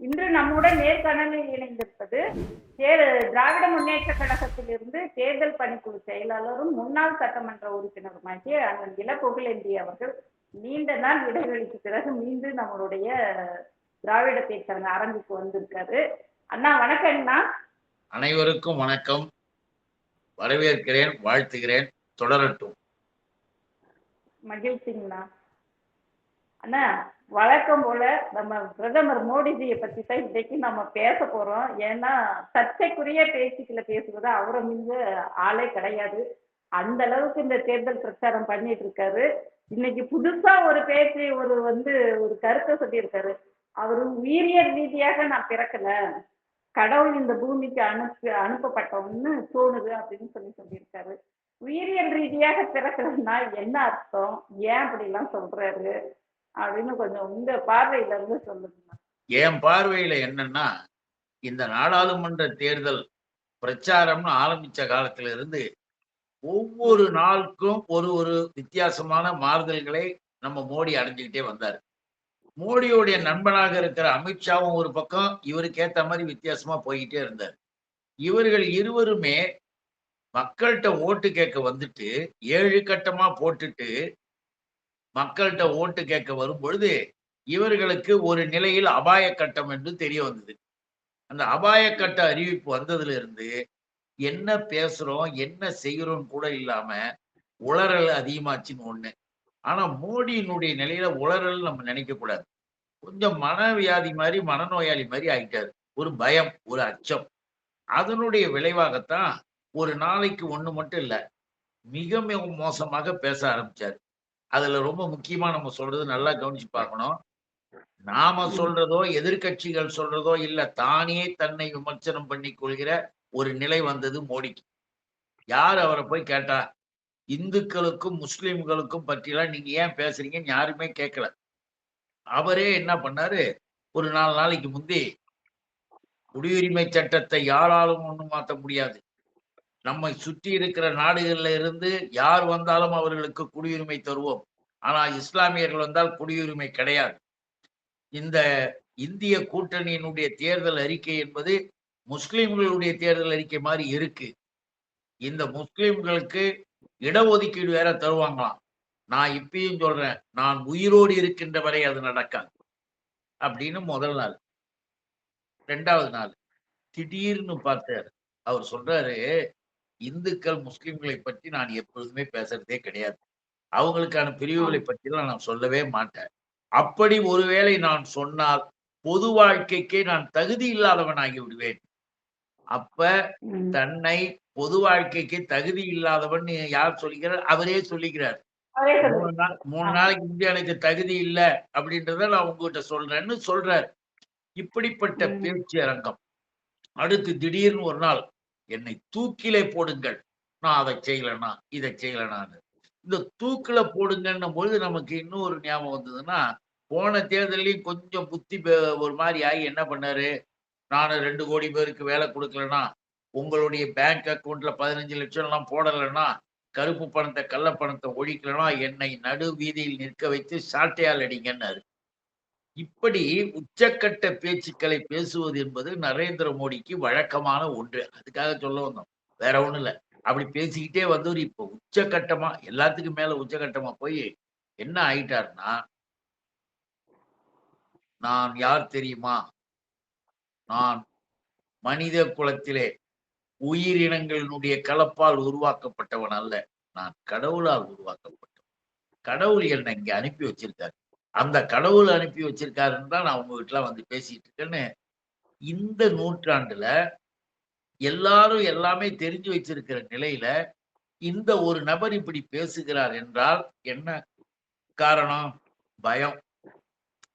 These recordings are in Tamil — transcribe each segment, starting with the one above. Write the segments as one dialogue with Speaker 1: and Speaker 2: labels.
Speaker 1: இன்று நம்முடன் நேர்காணலில் இணைந்திருப்பது திராவிட முன்னேற்ற கழகத்திலிருந்து தேர்தல் பணிக்குழு செயலாளரும் முன்னாள் சட்டமன்ற உறுப்பினருமாகிய அண்ணன் இள புகழேந்தி அவர்கள் நீண்ட நாள் இடைவெளிக்கு பிறகு மீண்டும் நம்மளுடைய திராவிட பேச்சரங்க அரங்குக்கு வந்திருக்காரு. அண்ணா வணக்கம்ண்ணா
Speaker 2: அனைவருக்கும் வணக்கம். வரவேற்கிறேன் வாழ்த்துகிறேன். தொடரட்டும்.
Speaker 1: மகிழ்ச்சிங்கண்ணா. அண்ணா வழக்கம் போல நம்ம பிரதமர் மோடிஜியை பத்தி தான் இன்றைக்கு நம்ம பேச போறோம். ஏன்னா சர்ச்சைக்குரிய பேச்சுக்களை பேசுவது அவரை மீது ஆளே கிடையாது. அந்த அளவுக்கு இந்த தேர்தல் பிரச்சாரம் பண்ணிட்டு இருக்காரு. இன்னைக்கு புதுசா ஒரு பேச்சு ஒரு வந்து ஒரு கருத்தை சொல்லியிருக்காரு. அவரு உயிரியல் ரீதியாக நான் பிறக்கல. கடவுள் இந்த பூமிக்கு அனுப்பி அனுப்பப்பட்டவன்னு தோணுது அப்படின்னு சொல்லி சொல்லியிருக்காரு. உயிரியல் ரீதியாக பிறக்கலன்னா என்ன அர்த்தம்? ஏன் அப்படிலாம் சொல்றாரு? அப்படின்னு கொஞ்சம் உங்க பார்வையில இருந்து சொல்லுங்க.
Speaker 2: என் பார்வையில என்னன்னா இந்த நாடாளுமன்ற தேர்தல் பிரச்சாரம்னு ஆரம்பிச்ச காலத்துல இருந்து ஒவ்வொரு நாளுக்கும் ஒரு ஒரு வித்தியாசமான மாறுதல்களை நம்ம மோடி அடைஞ்சுக்கிட்டே வந்தார். மோடியுடைய நண்பனாக இருக்கிற அமித்ஷாவும் ஒரு பக்கம் இவருக்கு ஏத்த மாதிரி வித்தியாசமா போய்கிட்டே இருந்தார். இவர்கள் இருவருமே மக்கள்கிட்ட ஓட்டு கேட்க வந்துட்டு ஏழு கட்டமா போட்டுட்டு மக்கள்கிட்ட ஓட்டு கேட்க வரும் பொழுது இவர்களுக்கு ஒரு நிலையில் அபாய கட்டம் என்று தெரிய வந்தது. அந்த அபாய கட்ட அறிவிப்பு வந்ததுல இருந்து என்ன பேசுறோம் என்ன செய்கிறோம் கூட இல்லாம உளறல் அதிகமாச்சுன்னு ஒண்ணு. ஆனா மோடியினுடைய நிலையில உளறல் நம்ம நினைக்க கூடாது. கொஞ்சம் மனவியாதி மாதிரி மனநோயாளி மாதிரி ஆயிட்டாரு. ஒரு பயம் ஒரு அச்சம். அதனுடைய விளைவாகத்தான் ஒரு நாளைக்கு ஒண்ணு மட்டும் இல்லை மிக மிக மோசமாக பேச ஆரம்பிச்சாரு. அதுல ரொம்ப முக்கியமா நம்ம சொல்றது நல்லா கவனிச்சு பார்க்கணும். நாம சொல்றதோ எதிர்க்கட்சிகள் சொல்றதோ இல்ல தானே தன்னை விமர்சனம் பண்ணி கொள்கிற ஒரு நிலை வந்தது மோடிக்கு. யார் அவரை போய் கேட்டா இந்துக்களுக்கும் முஸ்லிம்களுக்கும் பற்றிலாம் நீங்க ஏன் பேசுறீங்கன்னு யாருமே கேட்கல அவரே என்ன பண்ணாரு ஒரு நாலு நாளைக்கு முந்தி குடியுரிமை சட்டத்தை யாராலும் ஒண்ணும் மாத்த முடியாது. நம்மை சுற்றி இருக்கிற நாடுகளில் இருந்து யார் வந்தாலும் அவர்களுக்கு குடியுரிமை தருவோம். ஆனால் இஸ்லாமியர்கள் வந்தால் குடியுரிமை கிடையாது. இந்த இந்திய கூட்டணியினுடைய தேர்தல் அறிக்கை என்பது முஸ்லிம்களுடைய தேர்தல் அறிக்கை மாதிரி இருக்கு. இந்த முஸ்லிம்களுக்கு இடஒதுக்கீடு வேற தருவாங்களாம். நான் இப்பயும் சொல்றேன் நான் உயிரோடு இருக்கின்ற வரை அது நடக்காது. அப்படின்னு முதல் நாள். ரெண்டாவது நாள். திடீர்னு பார்த்தாரு. அவர் சொல்றாரு இந்துக்கள் முஸ்லிம்களை பற்றி நான் எப்பொழுதுமே பேசுறதே கிடையாது. அவங்களுக்கான பிரிவுகளை பற்றிலாம் நான் சொல்லவே மாட்டேன். அப்படி ஒருவேளை நான் சொன்னால் பொது வாழ்க்கைக்கே நான் தகுதி இல்லாதவனாகி விடுவேன். அப்ப. தன்னை பொது வாழ்க்கைக்கு தகுதி இல்லாதவன் யார் சொல்லிக்கிறார் அவரே சொல்லிக்கிறார். மூணு நாள் மூணு நாளைக்கு முந்தைய எனக்கு தகுதி இல்லை அப்படின்றத நான் உங்ககிட்ட சொல்றேன்னு சொல்றாரு. இப்படிப்பட்ட. பேச்சு அரங்கம். அடுத்து திடீர்னு ஒரு நாள் என்னை தூக்கிலே போடுங்கள். நான் அதை செய்யலனா இதை செய்யலனான்னு இந்த தூக்கில போடுங்கன்னும் பொழுது நமக்கு இன்னொரு ஞாபகம் வந்ததுன்னா போன தேர்தலையும் கொஞ்சம் புத்தி ஒரு மாதிரி ஆகி என்ன பண்ணாரு? நான் ரெண்டு கோடி பேருக்கு வேலை கொடுக்கலனா உங்களுடைய பேங்க் அக்கௌண்ட்ல பதினஞ்சு லட்சம் எல்லாம் போடலைன்னா கருப்பு பணத்தை கள்ள பணத்தை ஒழிக்கலனா என்னை நடு வீதியில் நிற்க வைத்து சாட்டையால் அடிங்கன்னாரு. இப்படி உச்சக்கட்ட பேச்சுக்களை பேசுவது என்பது நரேந்திர மோடிக்கு வழக்கமான ஒன்று. அதுக்காக சொல்ல வந்தோம். வேற ஒண்ணும் இல்ல. அப்படி பேசிக்கிட்டே வந்தவர் இப்ப உச்சக்கட்டமா எல்லாத்துக்கும் மேல உச்சக்கட்டமா போய் என்ன ஆயிட்டாருன்னா நான் யார் தெரியுமா? நான் மனித குலத்திலே உயிரினங்களினுடைய கலப்பால் உருவாக்கப்பட்டவன் அல்ல. நான் கடவுளால் உருவாக்கப்பட்டவன். கடவுள் என்னை இங்க அனுப்பி வச்சிருக்காரு. அந்த கடவுள் அனுப்பி வச்சிருக்காருன்னு தான் நான் உங்ககிட்ட வந்து பேசிட்டு இருக்கேன்னு இந்த நூற்றாண்டுல எல்லாரும் எல்லாமே தெரிஞ்சு வச்சிருக்கிற நிலையில இந்த ஒரு நபர் இப்படி பேசுகிறார் என்றால் என்ன காரணம்? பயம்.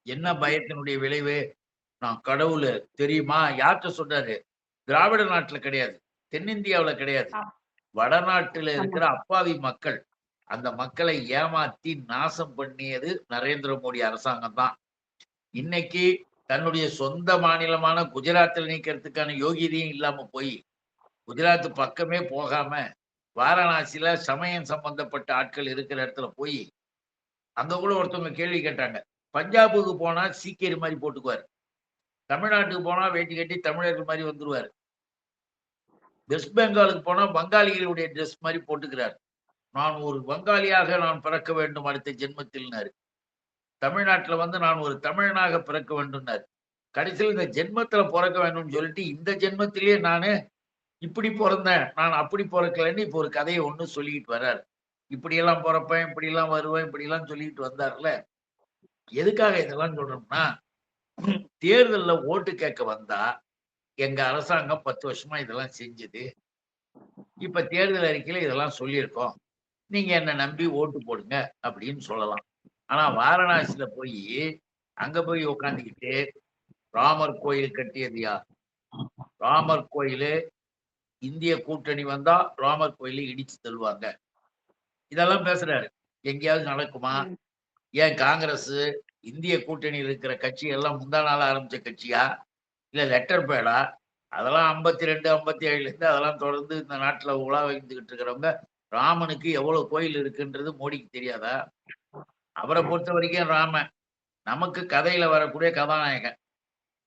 Speaker 2: என்ன பயத்தினுடைய விளைவு? நான் கடவுள் தெரியுமா? யார்கிட்ட சொல்றாரு? திராவிட நாட்டுல கிடையாது தென்னிந்தியாவுல கிடையாது. வடநாட்டுல இருக்கிற அப்பாவி மக்கள். அந்த மக்களை ஏமாத்தி நாசம் பண்ணியது நரேந்திர மோடி அரசாங்கம் தான். இன்னைக்கு தன்னுடைய சொந்த மாநிலமான குஜராத்தில் நீக்கிறதுக்கான யோகியதையும் இல்லாம போய் குஜராத் பக்கமே போகாம வாரணாசியில சமயம் சம்பந்தப்பட்ட ஆட்கள் இருக்கிற இடத்துல போய் அங்க கூட ஒருத்தவங்க கேள்வி கேட்டாங்க. பஞ்சாபுக்கு போனா சீக்கியர் மாதிரி போட்டுக்குவார். தமிழ்நாட்டுக்கு போனா வேட்டி கட்டி தமிழர்கள் மாதிரி வந்துருவார். வெஸ்ட் பெங்காலுக்கு போனா பங்காளிகளுடைய ட்ரெஸ் மாதிரி போட்டுக்கிறார். நான் ஒரு வங்காளியாக நான் பிறக்க வேண்டும் அடுத்த ஜென்மத்தில்னாரு தமிழ்நாட்டில் வந்து நான் ஒரு தமிழனாக பிறக்க வேண்டும்னாரு. கடைசியில் இந்த ஜென்மத்தில் பிறக்க வேண்டும்னு சொல்லிட்டு இந்த ஜென்மத்திலேயே நான் இப்படி பிறந்தேன் நான் அப்படி பிறக்கலன்னு இப்போ ஒரு கதையை ஒன்று சொல்லிக்கிட்டு வர்றாரு. இப்படியெல்லாம் பிறப்பேன் இப்படியெல்லாம் வருவேன் இப்படிலாம் சொல்லிட்டு வந்தார்ல எதுக்காக இதெல்லாம் சொல்றோம்னா தேர்தலில் ஓட்டு கேட்க வந்தா எங்க அரசாங்கம் பத்து வருஷமா இதெல்லாம் செஞ்சது. இப்ப தேர்தல் அறிக்கையில இதெல்லாம் சொல்லியிருக்கோம். நீங்க என்ன நம்பி ஓட்டு போடுங்க அப்படின்னு சொல்லலாம். ஆனா வாரணாசியில போய் அங்க போய் உட்காந்துக்கிட்டு ராமர் கோயில் கட்டியது யார்? ராமர் கோயிலு இந்திய கூட்டணி வந்தா ராமர் கோயிலை இடிச்சு தள்ளுவாங்க. இதெல்லாம் பேசுறாரு. எங்கேயாவது நடக்குமா? ஏன் காங்கிரஸ் இந்திய கூட்டணியில் இருக்கிற கட்சி எல்லாம் முந்தா நாள் ஆரம்பிச்ச கட்சியா? இல்ல லெட்டர் பேடா? அதெல்லாம் ஐம்பத்தி ரெண்டு ஐம்பத்தி ஏழுல இருந்து அதெல்லாம் தொடர்ந்து இந்த நாட்டுல உலா வைந்துகிட்டு இருக்கிறவங்க ராமனுக்கு எவ்வளவு கோயில் இருக்குன்றது மோடிக்கு தெரியாதா? அவரை பொறுத்த வரைக்கும் ராமன் நமக்கு கதையில வரக்கூடிய கதாநாயகன்.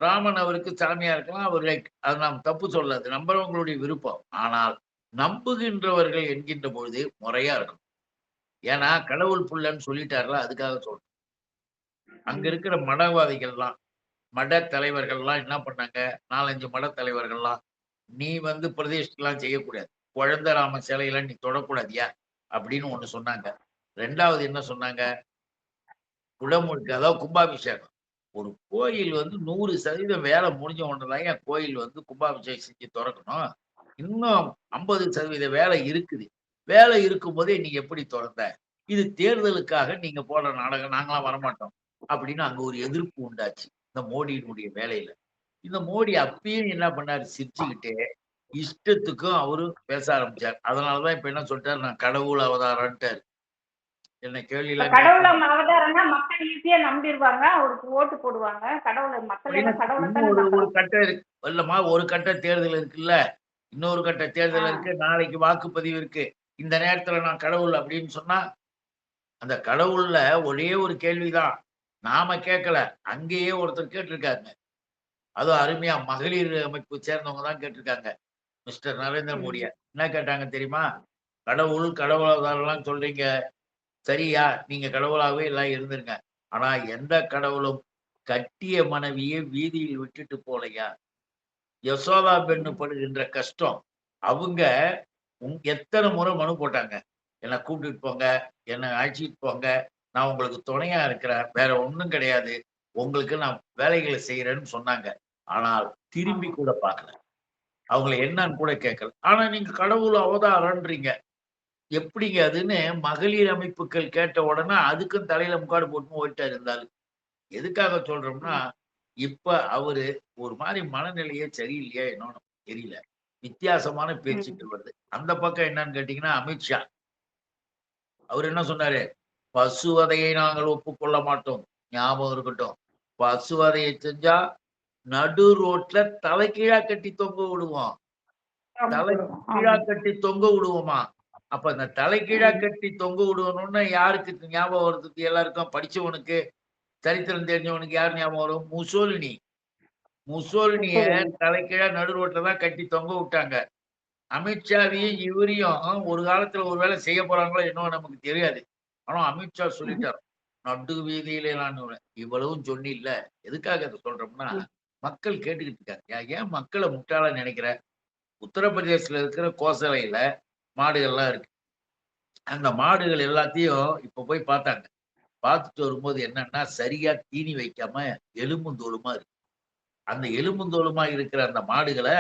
Speaker 2: ராமன் அவருக்கு சாமியா இருக்கலாம் அவர் லைக் அது நாம் தப்பு சொல்லாது நம்புறவங்களுடைய விருப்பம். ஆனால் நம்புகின்றவர்கள் என்கின்ற பொழுது முறையா இருக்கும். ஏன்னா கடவுள் புள்ளன்னு சொல்லிட்டாருல அதுக்காக சொல்றேன் அங்க இருக்கிற மடவாதிகள்லாம் மட தலைவர்கள்லாம் என்ன பண்ணாங்க? நாலஞ்சு மட தலைவர்கள்லாம் நீ வந்து பிரதிஷ்டெல்லாம் செய்யக்கூடாது. குழந்தை ராம நீ தொடக்கூடாதியா? அப்படின்னு ஒண்ணு சொன்னாங்க. ரெண்டாவது என்ன சொன்னாங்க? குடமுழுக்கு அதாவது கும்பாபிஷேகம். ஒரு கோயில் வந்து நூறு சதவீதம் வேலை முடிஞ்ச ஒன்றுதான் என் கோயில் வந்து கும்பாபிஷேகம் செஞ்சு திறக்கணும். இன்னும் ஐம்பது சதவீத வேலை இருக்குது. வேலை இருக்கும் போதே நீ எப்படி திறந்த? இது தேர்தலுக்காக நீங்க போடுற நாடகம் நாங்களாம் வரமாட்டோம். அப்படின்னு அங்க ஒரு எதிர்ப்பு உண்டாச்சு. இந்த மோடியினுடைய வேலையில. இந்த மோடி அப்பயும் என்ன பண்ணாரு? சிரிச்சுக்கிட்டே இஷ்டத்துக்கும் அவரு பேச ஆரம்பிச்சார். அதனாலதான் இப்ப என்ன சொல்லிட்டாரு? நான் கடவுள் அவதாரம்ட்டாரு. என்ன கேள்வி
Speaker 1: இப்ப
Speaker 2: எல்லாம்
Speaker 1: கடவுளை அவதாரம்னா மக்கள் ஈஸியா நம்பிடுவாங்க. அவருக்கு ஓட்டு போடுவாங்க. கடவுளை மக்கள்
Speaker 2: ஒரு இருக்கு. இல்லம்மா ஒரு கட்ட தேர்தல் இருக்குல்ல. இன்னொரு கட்ட தேர்தல். இருக்கு. நாளைக்கு வாக்குப்பதிவு இருக்கு. இந்த நேரத்துல நான் கடவுள் அப்படின்னு சொன்னா அந்த கடவுள்ல ஒரே ஒரு கேள்விதான். நாம கேட்கல. அங்கேயே ஒருத்தர் கேட்டிருக்காங்க அதுவும் அருமையா மகளிர் அமைப்பு சேர்ந்தவங்க தான் கேட்டிருக்காங்க. மிஸ்டர் நரேந்திர. மோடிய? என்ன கேட்டாங்க தெரியுமா? கடவுள் கடவுளாதாரெல்லாம் சொல்றீங்க. சரியா நீங்க கடவுளாவே எல்லாம் இருந்துருங்க. ஆனா எந்த கடவுளும் கட்டிய மனைவியை வீதியில் விட்டுட்டு போலையா? யசோதா பெண்ணு படுகின்ற கஷ்டம். அவங்க எத்தனை முறை மனு போட்டாங்க? என்னை கூப்பிட்டுட்டு போங்க என்னை அழைச்சிட்டு போங்க. நான் உங்களுக்கு துணையா இருக்கிறேன். வேற ஒண்ணும் கிடையாது. உங்களுக்கு நான் வேலைகளை செய்யறேன்னு சொன்னாங்க. ஆனால் திரும்பி கூட பார்க்கல. அவங்கள என்னன்னு கூட கேட்கல. ஆனா நீங்க கடவுள் அவதாரன்றீங்க. எப்படிங்க அதுன்னு மகளிர் அமைப்புகள் கேட்ட உடனே அதுக்கும் தலையில முக்காடு போட்டு ஓடிட்டாரு இருந்தாலும் எதுக்காக சொல்றோம்னா இப்ப அவரு ஒரு மாதிரி மனநிலையே சரியில்லையா என்னன்னு தெரியல. வித்தியாசமான பேச்சுக்கள் வருது. அந்த பக்கம் என்னன்னு கேட்டீங்கன்னா அமித்ஷா அவர் என்ன சொன்னாரு? பசுவதையை நாங்கள் ஒப்புக்கொள்ள மாட்டோம். ஞாபகம் இருக்கட்டும். பசுவதையை செஞ்சா நடு ரோட்ல தலைகீழா கட்டி தொங்க விடுவோம். தலை கீழா கட்டி தொங்க விடுவோமா? அப்ப அந்த தலைகீழா கட்டி தொங்க விடுவணும்னு யாருக்கு ஞாபகம் வருது எல்லாருக்கும் படிச்சவனுக்கு சரித்திரம் தெரிஞ்சவனுக்கு யார் ஞாபகம் வரும்? முசோலினி. முசோலினிய தலைகீழா நடு ரோட்ல தான் கட்டி தொங்க விட்டாங்க. அமித்ஷாவையும் இவரையும் ஒரு காலத்துல ஒரு வேலை செய்ய போறாங்களோ என்னவோ நமக்கு தெரியாது. ஆனா அமித்ஷா சொல்லிட்டார். நடு வீதியிலே நான் இவ்வளவும் சொன்னில்ல. எதுக்காக அதை சொல்றோம்னா மக்கள் கேட்டுக்கிட்டு இருக்காங்க. ஏன் மக்களை முட்டாள நினைக்கிற? உத்தரப்பிரதேசத்துல இருக்கிற கோசலையில மாடுகள்லாம் இருக்கு. அந்த மாடுகள் எல்லாத்தையும் இப்ப போய் பார்த்தாங்க. பார்த்துட்டு வரும்போது என்னன்னா சரியா தீனி வைக்காம எலும்பும் தோலுமா இருக்கு. அந்த எலும்பும் தோலுமா இருக்கிற அந்த மாடுகளை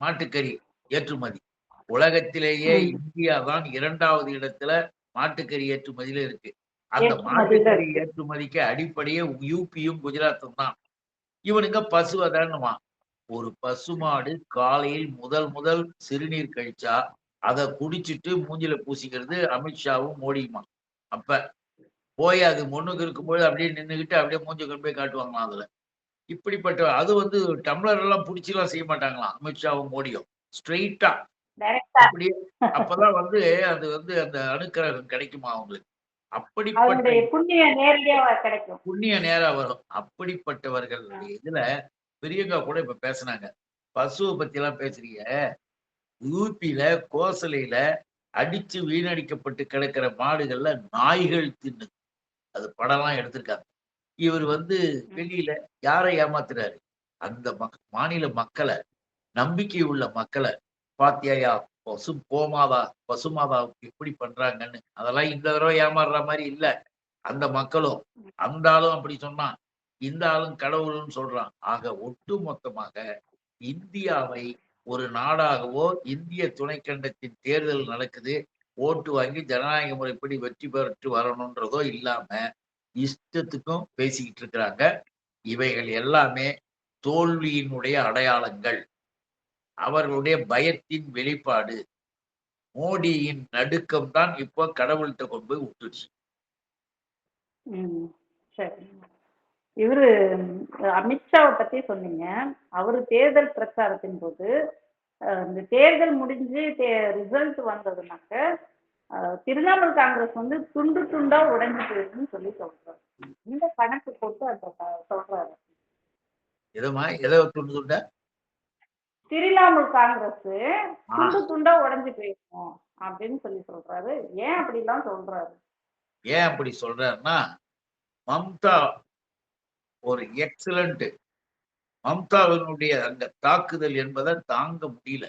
Speaker 2: மாட்டுக்கறி ஏற்றுமதி. உலகத்திலேயே. இந்தியா தான் இரண்டாவது இடத்துல மாட்டுக்கறி ஏற்றுமதியில இருக்கு. அந்த மாட்டுக்கறி. ஏற்றுமதிக்கு அடிப்படையே யூபியும் குஜராத்தும் தான். இவனுங்க பசுவதானுமா ஒரு பசுமாடு காலையில் முதல் முதல் சிறுநீர் கழிச்சா அதை குடிச்சிட்டு மூஞ்சில பூசிக்கிறது அமித்ஷாவும் மோடியுமா? அப்ப போய் அது முன்னுக்கு இருக்கும்போது அப்படியே நின்னுகிட்டு அப்படியே மூஞ்சி கொண்டு போய் காட்டுவாங்களாம் அதுல. இப்படிப்பட்ட அது வந்து டம்ளர் எல்லாம் பிடிச்சிலாம் செய்ய மாட்டாங்களாம் அமித்ஷாவும் மோடியும். ஸ்ட்ரெயிட்டா. அப்படியே அப்பதான் வந்து அது வந்து அந்த அணுக்கரகம் கிடைக்குமா அவங்களுக்கு? அப்படிப்பட்ட
Speaker 1: புண்ணியம் நேரடியா கிடைக்கும்.
Speaker 2: புண்ணிய நேரம் வரும். அப்படிப்பட்டவர்கள் இதுல பெரியவங்க கூட இப்ப பேசுனாங்க. பசுவை பத்தி எல்லாம் பேசுறீங்க. யூபியில கோசலையில அடிச்சு வீணடிக்கப்பட்டு கிடக்கிற மாடுகள்ல நாய்கள் தின்னுது. அது படம்லாம் எடுத்திருக்காங்க. இவர் வந்து வெளியில யாரை ஏமாத்துறாரு? அந்த மாநில மக்களை நம்பிக்கை உள்ள மக்களை. பாத்தியாயா பசு கோமாதா பசுமாதா எப்படி பண்றாங்கன்னு. அதெல்லாம் இந்த தடவை ஏமாறுற மாதிரி இல்ல. அந்த மக்களும் அந்த ஆளும் அப்படி சொன்னான். இந்த ஆளும் கடவுள்னு சொல்றான். ஆக ஒட்டு மொத்தமாக இந்தியாவை ஒரு நாடாகவோ இந்திய துணைக்கண்டத்தின் தேர்தல் நடக்குது. ஓட்டு வாங்கி ஜனநாயக முறைப்படி வெற்றி பெற்று வரணுன்றதோ இல்லாம இஷ்டத்துக்கும் பேசிக்கிட்டு இருக்கிறாங்க. இவைகள் எல்லாமே தோல்வியினுடைய அடையாளங்கள். அவர்களுடைய பயத்தின் வெளிப்பாடு. மோடியின் நடுக்கம் தான் இப்போ கடவுள்கிட்ட கொண்டு போய்
Speaker 1: சரி. இவரு அமித்ஷாவை பத்தி சொன்னீங்க. அவரு தேர்தல் பிரச்சாரத்தின் போது இந்த தேர்தல் முடிஞ்சு ரிசல்ட் வந்ததுனாக்க திரிணாமுல் காங்கிரஸ் வந்து துண்டு துண்டா உடைஞ்சு போயிருக்குன்னு சொல்லி சொல்றாரு. இந்த கணக்கு போட்டு அந்த க- சொல்றாரு.
Speaker 2: எதுமா? எதை துண்டு துண்டா?
Speaker 1: திரிணாமுல் காங்கிரஸ் துண்டு துண்டா உடைஞ்சு போயிருக்கும் அப்படின்னு சொல்லி சொல்றாரு. ஏன் அப்படிலாம் சொல்றாரு?
Speaker 2: ஏன் அப்படி சொல்றாருன்னா மம்தா ஒரு எக்ஸலண்ட் மம்தாவினுடைய அந்த தாக்குதல் என்பதை தாங்க முடியல.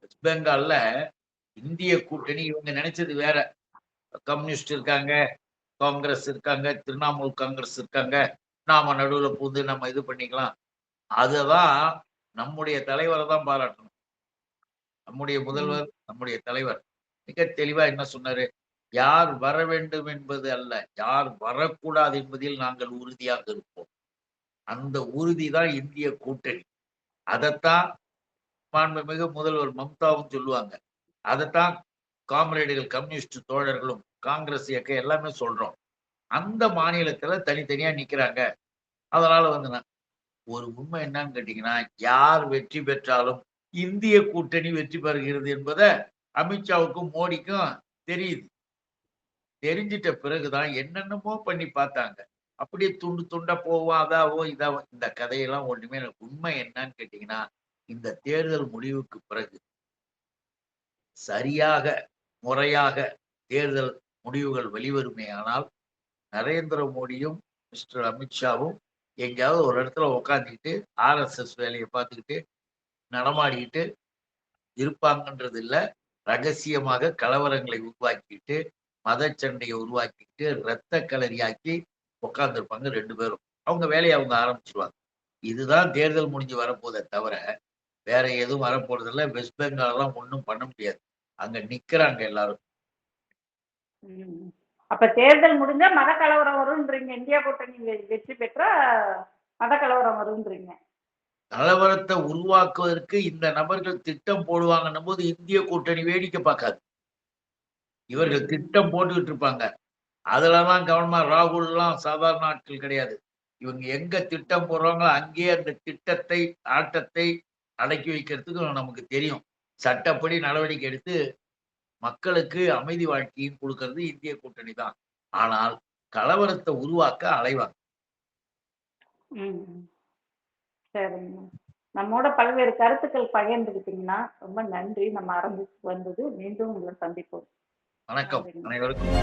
Speaker 2: வெஸ்ட் பெங்கால்ல இந்திய கூட்டணி இவங்க நினைச்சது வேற. கம்யூனிஸ்ட் இருக்காங்க காங்கிரஸ் இருக்காங்க திரிணாமுல் காங்கிரஸ் இருக்காங்க. நாம நடுவுல புகுந்து நம்ம இது பண்ணிக்கலாம். அதுதான் நம்முடைய தலைவரை தான் பாராட்டணும். நம்முடைய முதல்வர் நம்முடைய தலைவர். மிக தெளிவா என்ன சொன்னாரு? யார் வர வேண்டும் என்பது அல்ல யார் வரக்கூடாது என்பதில் நாங்கள் உறுதியாக இருப்போம். அந்த உறுதி தான் இந்திய கூட்டணி. அதைத்தான் மாண்புமிகு முதல்வர் மம்தாவும் சொல்லுவாங்க. அதைத்தான் காம்ரேடுகள் கம்யூனிஸ்ட் தோழர்களும் காங்கிரஸ் இயக்கம் எல்லாமே சொல்றோம். அந்த மாநிலத்துல தனித்தனியா நிக்கிறாங்க. அதனால வந்து நான் ஒரு உண்மை என்னன்னு கேட்டீங்கன்னா யார் வெற்றி பெற்றாலும் இந்திய கூட்டணி வெற்றி பெறுகிறது என்பதை அமித்ஷாவுக்கும் மோடிக்கும் தெரியுது. தெரிஞ்சிட்ட பிறகுதான் என்னென்னமோ பண்ணி பார்த்தாங்க. அப்படியே துண்டு துண்டா போவோம் அதாவோ இதாவோ இந்த கதையெல்லாம் ஒண்ணுமே எனக்கு உண்மை என்னன்னு கேட்டீங்கன்னா இந்த தேர்தல் முடிவுக்கு பிறகு சரியாக முறையாக தேர்தல் முடிவுகள் வெளிவருமே ஆனால் நரேந்திர மோடியும் மிஸ்டர் அமித்ஷாவும் எங்கேயாவது ஒரு இடத்துல உட்காந்துக்கிட்டு ஆர்எஸ்எஸ் வேலையை பார்த்துக்கிட்டு நடமாடிக்கிட்டு இருப்பாங்கன்றது இல்லை ரகசியமாக கலவரங்களை உருவாக்கிட்டு மதச்சண்டையை உருவாக்கிட்டு ரத்த கலரியாக்கி உட்காந்துருப்பாங்க ரெண்டு பேரும். அவங்க வேலையை அவங்க ஆரம்பிச்சிருவாங்க. இதுதான் தேர்தல் முடிஞ்சு வரப்போதே தவிர வேற எதுவும் வரப்போறதில்ல. வெஸ்ட் பெங்கால் எல்லாம் ஒன்றும் பண்ண முடியாது. அங்க நிக்கிறாங்க எல்லாரும்.
Speaker 1: அப்ப தேர்தல் முடிஞ்சா மத கலவரம் வரும்ன்றீங்க. இந்தியா கூட்டணி வெற்றி பெற்றா மத கலவரம் வரும்ன்றீங்க.
Speaker 2: கலவரத்தை உருவாக்குவதற்கு இந்த நபர்கள் திட்டம் போடுவாங்கன்னும் போது இந்திய கூட்டணி வேடிக்கை பார்க்காது. இவர்கள் திட்டம் போட்டுக்கிட்டு இருப்பாங்க. அதுலலாம் கவனமா ராகுல்லாம் சாதாரண ஆட்கள் கிடையாது. இவங்க எங்க திட்டம் போடுறாங்களோ அங்கேயே அந்த திட்டத்தை ஆட்டத்தை அடக்கி வைக்கிறதுக்கு நமக்கு தெரியும். சட்டப்படி நடவடிக்கை எடுத்து மக்களுக்கு அமைதி வாழ்க்கையும் கொடுக்கறது இந்திய கூட்டணி தான். ஆனால் கலவரத்தை உருவாக்க அலைவாங்க.
Speaker 1: சரிங்க. நம்மோட பல்வேறு கருத்துக்கள் பகிர்ந்துக்கிட்டீங்கன்னா ரொம்ப நன்றி. நம்ம ஆரம்பிச்சு வந்தது மீண்டும் உங்களை சந்திப்போம்.
Speaker 2: வணக்கம். அனைவருக்கும்.